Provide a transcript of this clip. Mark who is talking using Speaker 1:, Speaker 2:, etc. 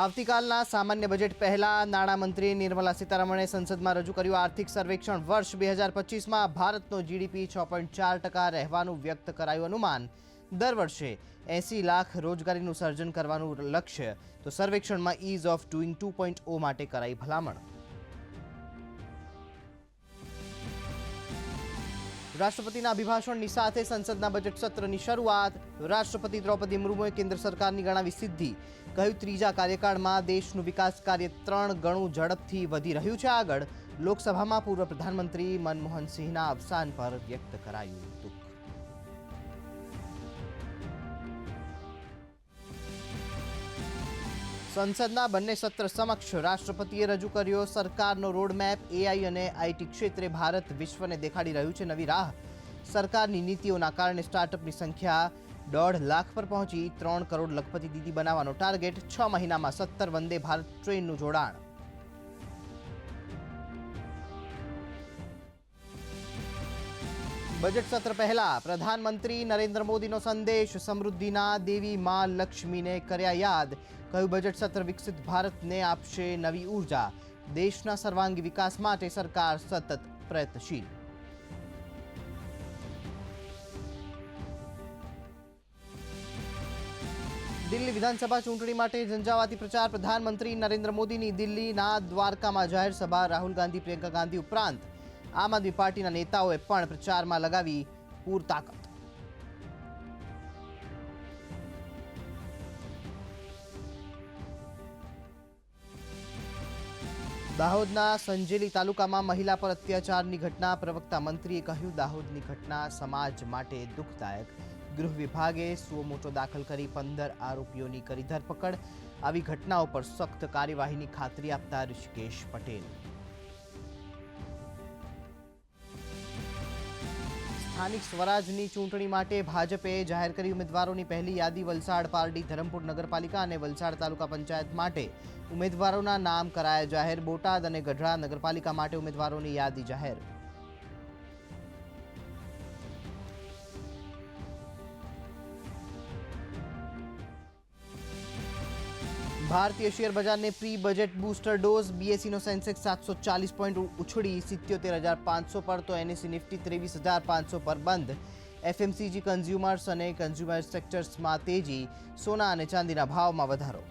Speaker 1: આવતીકાલના સામાન્ય બજેટ પહેલા નાણામંત્રી નિર્મલા સીતારમણે સંસદમાં રજૂ કર્યું આર્થિક સર્વેક્ષણ વર્ષ બે હજાર પચીસમાં ભારતનો જીડીપી છ પોઈન્ટ ચાર ટકા રહેવાનું વ્યક્ત કરાયું અનુમાન. દર વર્ષે એંસી લાખ રોજગારીનું સર્જન કરવાનું લક્ષ્ય. તો સર્વેક્ષણમાં ease of doing two point O માટે કરાઈ ભલામણ. રાષ્ટ્રપતિના અભિભાષણની સાથે સંસદના બજેટ સત્રની શરૂઆત. રાષ્ટ્રપતિ દ્રૌપદી મુર્મુએ કેન્દ્ર સરકારની ગણાવી સિદ્ધિ. કહ્યું, ત્રીજા કાર્યકાળમાં દેશનું વિકાસ કાર્ય ત્રણ ગણું ઝડપથી વધી રહ્યું છે આગળ. લોકસભામાં પૂર્વ પ્રધાનમંત્રી મનમોહન સિંહના અવસાન પર વ્યક્ત કરાયું દુઃખ સંસદના બંને સત્ર સમક્ષ રાષ્ટ્રપતિએ રજૂ કર્યો. સરકારનો રોડમેપ એઆઈ અને આઈટી ક્ષેત્રે ભારત વિશ્વને દેખાડી રહ્યું છે. નવી રાહ સરકારની નીતિઓના કારણે સ્ટાર્ટઅપની સંખ્યા દોઢ લાખ પર પહોંચી. ત્રણ કરોડ લખપતિ દીદી બનાવવાનો ટાર્ગેટ. છ મહિનામાં સત્તર વંદે ભારત ટ્રેનનું જોડાણ. બજેટ સત્ર પહેલા પ્રધાનમંત્રી નરેન્દ્ર મોદીનો સંદેશ સમૃદ્ધિના દેવી માં લક્ષ્મીને કર્યા યાદ. કહ્યું, બજેટ સત્ર વિકસિત ભારતને આપશે નવી ઊર્જા. દેશના સર્વાંગી વિકાસ માટે સરકાર સતત પ્રયત્નશીલ. દિલ્હી વિધાનસભા ચૂંટણી માટે ઝંઝાવાતી પ્રચાર. પ્રધાનમંત્રી નરેન્દ્ર મોદીની દિલ્હીના દ્વારકામાં જાહેર સભા. રાહુલ ગાંધી, પ્રિયંકા ગાંધી ઉપરાંત આમ આદમી પાર્ટીના નેતાઓએ પણ પ્રચારમાં લગાવી પૂર તાકાત. દાહોદના સંજેલી તાલુકામાં મહિલા પર અત્યાચારની ઘટના, પ્રવક્તા મંત્રીએ કહ્યું, દાહોદની ઘટના સમાજ માટે દુઃખદાયક. ગૃહ વિભાગે સુઓ દાખલ કરી પંદર આરોપીઓની કરી ધરપકડ. આવી ઘટનાઓ પર સખ્ત કાર્યવાહીની ખાતરી આપતા ઋષિકેશ પટેલ. સ્થાનિક સ્વરાજની ચૂંટણી માટે ભાજપે જાહેર કરી ઉમેદવારોની પહેલી યાદી વલસાડ, પારડી, ધરમપુર નગરપાલિકા અને વલસાડ તાલુકા પંચાયત માટે ઉમેદવારોના નામ કરાયા જાહેર, બોટાદ અને ગઢડા નગરપાલિકા માટે ઉમેદવારોની યાદી જાહેર. ભારતીય શેર બજારને પ્રી બજેટ બૂસ્ટર ડોઝ બીએસસીનો સેન્સેક્સ સાતસો ચાલીસ પોઈન્ટ ઉછળી, સિત્યોતેર હજાર પાંચસો પર તો એનએસસી નિફ્ટી ત્રેવીસ હજાર પાંચસો પર બંધ. એફએમસીજી કન્ઝ્યુમર્સ અને કન્ઝ્યુમર સેક્ટર્સમાં તેજી, સોના અને ચાંદીના ભાવમાં વધારો.